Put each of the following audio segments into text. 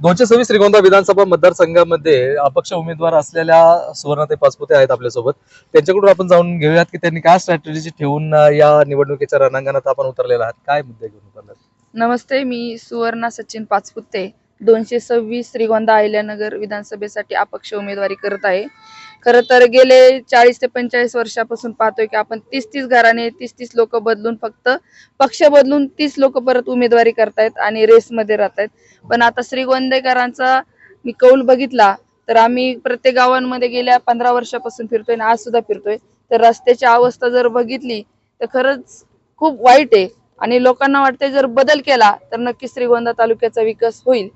दोनशे सव्वीस श्रीगोंदा विधानसभा मतदारसंघामध्ये अपक्ष उमेदवार असलेल्या सुवर्णाताई पाचपुते आहेत आपल्यासोबत. त्यांच्याकडून आपण जाऊन घेऊयात की त्यांनी काय स्ट्रॅटेजी ठेवून या निवडणुकीच्या रणांगणात आपण उतरलेला आहात? काय मुद्दे घेऊन उतरले नमस्ते मी सुवर्णा सचिन पाचपुते. दोनशे सव्वीस श्रीगोंदा अहिल्यानगर विधानसभेसाठी अपक्ष उमेदवारी करत आहे. खरं तर गेले चाळीस ते पंचेचाळीस वर्षापासून पाहतोय की आपण तीस तीस घराने तीस तीस लोक बदलून फक्त पक्ष बदलून तीस लोक परत उमेदवारी करतायत आणि रेसमध्ये राहत आहेत पण आता श्रीगोंदेकरांचा मी कौल बघितला तर आम्ही प्रत्येक गावांमध्ये गेल्या पंधरा वर्षापासून फिरतोय आणि आज सुद्धा फिरतोय. तर रस्त्याची अवस्था जर बघितली तर खरंच खूप वाईट आहे. आणि लोकांना वाटते जर बदल केला तर नक्कीच श्रीगोंदा तालुक्याचा विकास होईल.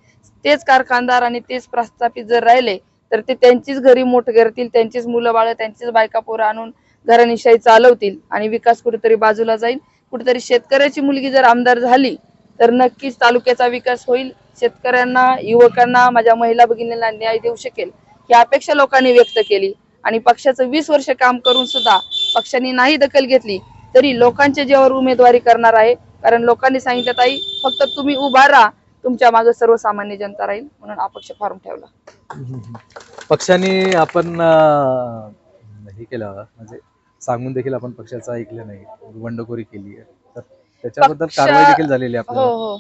तेच कारखानदार आणि तेच प्रस्थापित जर राहिले तर ते त्यांचीच घरी मोठ करतील त्यांचीच मुलं बाळ त्यांचीच बायका पोरं आणून घरानिशाही चालवतील आणि विकास कुठेतरी बाजूला जाईल. कुठेतरी शेतकऱ्याची मुलगी जर आमदार झाली तर नक्कीच तालुक्याचा विकास होईल. शेतकऱ्यांना युवकांना माझ्या महिला भगिनींना न्याय देऊ शकेल ही अपेक्षा लोकांनी व्यक्त केली. आणि पक्षाचं वीस वर्ष काम करून सुद्धा पक्षाने नाही दखल घेतली तरी लोकांच्या जीवावर उमेदवारी करणार आहे. कारण लोकांनी सांगितलं ताई फक्त तुम्ही उभा राहा तुमच्या मागे सर्वसामान्य जनता राहील. म्हणून अपक्ष फॉर्म ठेवला. पक्षाने आपण अं, हे केलं म्हणजे सांगून देखील आपण पक्षाचं ऐकलं नाही. बंडखोरी केली आहे. तर त्याच्याबद्दल पक्षा- कारवाई देखील झालेली आहे हो आपल्याला. हो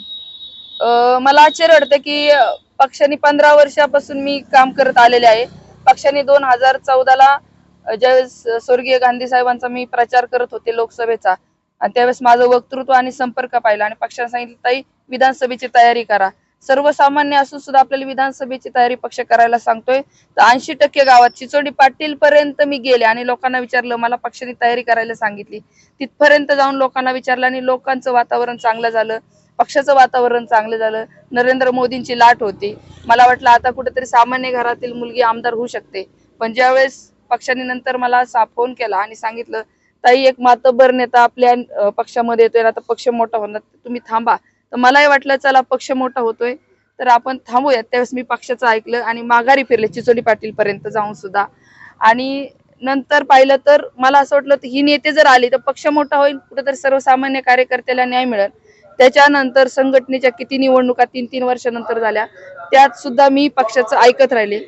अं, मला आश्चर्य वाटतं की अं, पक्षाने पंधरा वर्षापासून मी काम करत आलेले आहे. पक्षाने दोन हजार चौदाला ज्यावेळेस अं, स्वर्गीय गांधी साहेबांचा मी प्रचार करत होते लोकसभेचा आणि त्यावेळेस माझं वक्तृत्व आणि संपर्क पाहिला. आणि पक्षाने सांगितलं ताई विधानसभेची तयारी करा. सर्वसामान्य असून सुद्धा आपल्याला विधानसभेची तयारी पक्ष करायला सांगतोय. तर ऐंशी टक्के गावात चिचोडी पाटील पर्यंत मी गेले आणि लोकांना विचारलं मला पक्षाने तयारी करायला सांगितली. तिथपर्यंत जाऊन लोकांना विचारलं आणि लोकांचं वातावरण चांगलं झालं. पक्षाचं वातावरण चांगलं झालं. नरेंद्र मोदींची लाट होती. मला वाटलं आता कुठेतरी सामान्य घरातील मुलगी आमदार होऊ शकते. पण ज्यावेळेस पक्षाने नंतर मला फोन केला आणि सांगितलं ताई एक मातबर नेता आपल्या पक्षामध्ये येतोय आता पक्ष मोठा होणार तुम्ही थांबा. तर मलाही वाटलं चला पक्ष मोठा होतोय. तर आपण थांबूयात. त्यावेळेस मी पक्षाचं ऐकलं आणि माघारी फिरले चिचोली पाटील पर्यंत जाऊन सुद्धा. आणि नंतर पाहिलं तर मला असं वाटलं ही नेते जर आली तर पक्ष मोठा होईल. कुठेतरी सर्वसामान्य कार्यकर्त्याला न्याय मिळेल. त्याच्यानंतर संघटनेच्या किती निवडणुका तीन तीन वर्षानंतर झाल्या त्यात सुद्धा मी पक्षाचं ऐकत राहिले.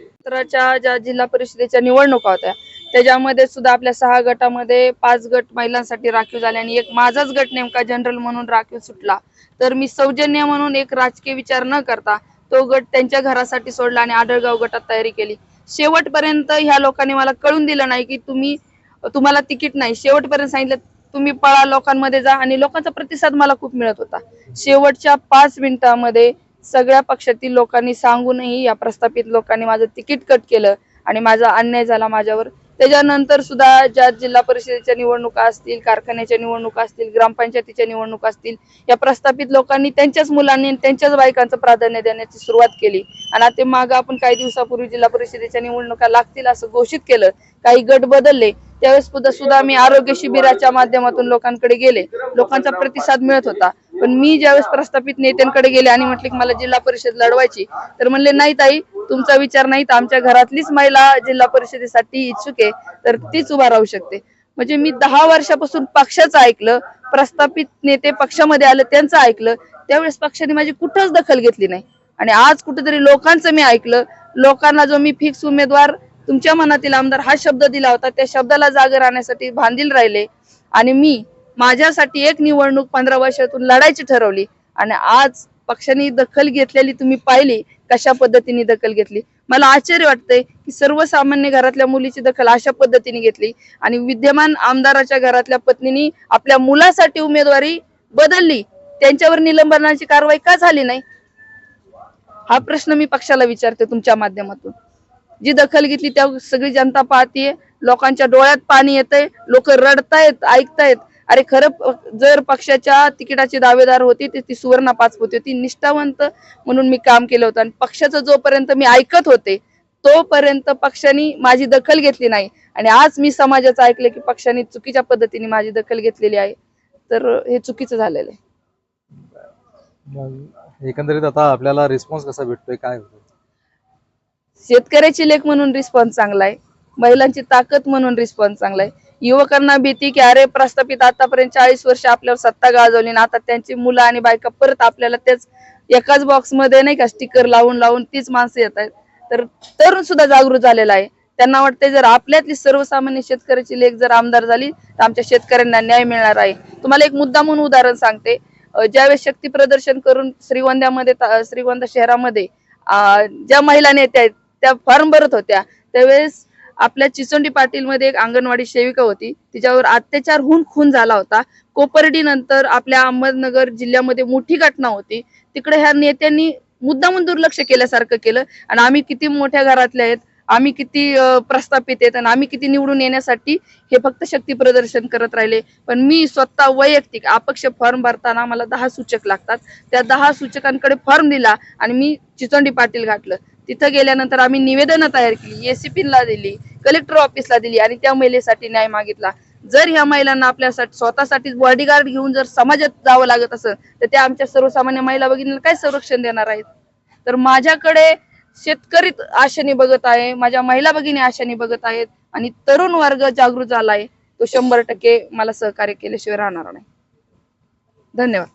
ज्या जिल्हा परिषदेच्या निवडणुका होत्या त्याच्यामध्ये सुद्धा आपल्या सहा गटामध्ये पाच गट महिलांसाठी राखीव झाले आणि एक माझाच गट नेमका जनरल म्हणून राखीव सुटला. तर मी सौजन्य म्हणून एक राजकीय विचार न करता तो गट त्यांच्या घरासाठी सोडला आणि आडळगाव गटात तयारी केली. शेवटपर्यंत ह्या लोकांनी मला कळून दिलं नाही की तुम्ही तुम्हाला तिकीट नाही. शेवटपर्यंत सांगितलं तुम्ही पळा लोकांमध्ये जा आणि लोकांचा प्रतिसाद मला खूप मिळत होता. शेवटच्या पाच मिनिटांमध्ये सगळ्या पक्षातील लोकांनी सांगूनही या प्रस्थापित लोकांनी माझं तिकीट कट केलं आणि माझा अन्याय झाला माझ्यावर. त्याच्यानंतर सुद्धा ज्या जिल्हा परिषदेच्या निवडणुका असतील कारखान्याच्या निवडणुका असतील ग्रामपंचायतीच्या निवडणुका असतील या प्रस्थापित लोकांनी त्यांच्याच मुलांनी त्यांच्याच बायकांचं प्राधान्य देण्याची सुरुवात केली. आणि आता मागं आपण काही दिवसापूर्वी जिल्हा परिषदेच्या निवडणुका लागतील असं घोषित केलं काही गट बदलले त्यावेळेस सुद्धा सुद्धा मी आरोग्य शिबिराच्या माध्यमातून लोकांकडे गेले. लोकांचा प्रतिसाद मिळत होता. पण मी ज्यावेळेस प्रस्थापित नेत्यांकडे गेले आणि म्हटले की मला जिल्हा परिषद लढवायची तर म्हणले नाही ताई तुमचा विचार नाही तर आमच्या घरातलीच महिला जिल्हा परिषदेसाठी इच्छुक आहे तर तीच उभा राहू शकते. म्हणजे मी दहा वर्षापासून पक्षाचं ऐकलं प्रस्थापित नेते पक्षामध्ये आलं त्यांचं ऐकलं त्यावेळेस पक्षाने माझी कुठंच दखल घेतली नाही. आणि आज कुठेतरी लोकांचं मी ऐकलं लोकांना जो मी फिक्स उमेदवार तुमच्या मनातील आमदार हा शब्द दिला होता त्या शब्दाला जागे राहण्यासाठी भांदील राहिले. आणि मी माझ्यासाठी एक निवडणूक पंधरा वर्षातून लढायची ठरवली. आणि आज पक्षाने दखल घेतलेली तुम्ही पाहिली कशा पद्धतीने दखल घेतली. मला आश्चर्य वाटतंय की सर्वसामान्य घरातल्या मुलीची दखल अशा पद्धतीने घेतली. आणि विद्यमान आमदाराच्या घरातल्या पत्नीने आपल्या मुलासाठी उमेदवारी बदलली. त्यांच्यावर निलंबनाची कारवाई का झाली नाही? हा प्रश्न मी पक्षाला विचारते तुमच्या माध्यमातून. जी दखल घेतली त्या सगळी जनता पाहतीये. लोकांच्या डोळ्यात पाणी येतंय. लोक रडतायत ऐकतायत. अरे खरं जर पक्षाच्या तिकिटाची दावेदार होती ती ती सुवर्णा पाचपुते होती निष्ठावंत म्हणून मी काम केलं होतं. आणि पक्षाचं जोपर्यंत मी ऐकत होते तोपर्यंत पक्षाने माझी दखल घेतली नाही. आणि आज मी समाजाचं ऐकलं की पक्षाने चुकीच्या पद्धतीने माझी दखल घेतलेली आहे. तर हे चुकीचं झालेलं आहे. एकंदरीत आता आपल्याला रिस्पॉन्स कसा भेटतोय काय शेतकऱ्याची लेख म्हणून रिस्पॉन्स चांगला आहे. महिलांची ताकद म्हणून रिस्पॉन्स चांगला आहे. युवकांना भीती की अरे प्रस्थापित आतापर्यंत चाळीस वर्ष आपल्यावर सत्ता गाजवली ना आता त्यांची मुलं आणि बायका परत आपल्याला तेच एकाच बॉक्समध्ये नाही का स्टिकर लावून लावून तीच माणसं येत आहेत. तर तरुण सुद्धा जागृत झालेला आहे. त्यांना वाटते जर आपल्यातली सर्वसामान्य शेतकऱ्याची लेख जर आमदार झाली तर आमच्या शेतकऱ्यांना न्याय मिळणार आहे. तुम्हाला एक मुद्दा म्हणून उदाहरण सांगते. ज्यावेळेस शक्ती प्रदर्शन करून श्रीगोंद्यामध्ये श्रीगोंदा शहरामध्ये ज्या महिला नेत्या आहेत त्या फॉर्म भरत होत्या त्यावेळेस आपल्या चिचोंडी पाटील मध्ये एक अंगणवाडी सेविका होती. तिच्यावर अत्याचार होऊन खून झाला होता. कोपर्डी नंतर आपल्या अहमदनगर जिल्ह्यामध्ये मोठी घटना होती. तिकडे ह्या नेत्यांनी मुद्दामून दुर्लक्ष केल्यासारखं केलं. आणि आम्ही किती मोठ्या घरातले आहेत आम्ही किती प्रस्थापित आहेत आणि आम्ही किती निवडून येण्यासाठी हे फक्त शक्ती प्रदर्शन करत राहिले. पण मी स्वतः वैयक्तिक अपक्ष फॉर्म भरताना मला दहा सूचक लागतात. त्या दहा सूचकांकडे फॉर्म दिला आणि मी चिचोंडी पाटील घातलं तिथं गेल्यानंतर आम्ही निवेदनं तयार केली एसीपीला दिली कलेक्टर ऑफिसला दिली आणि त्या महिलेसाठी न्याय मागितला. जर ह्या महिलांना आपल्यासाठी स्वतःसाठी बॉडीगार्ड घेऊन जर समाजात जावं लागत असेल तर त्या आमच्या सर्वसामान्य महिला भगिनीला काय संरक्षण देणार आहेत? तर माझ्याकडे शेतकरी आशेने बघत आहे माझ्या महिला भगिनी आशेने बघत आहेत आणि तरुण वर्ग जागृत झालाय तो शंभर टक्के मला सहकार्य केल्याशिवाय राहणार नाही. धन्यवाद.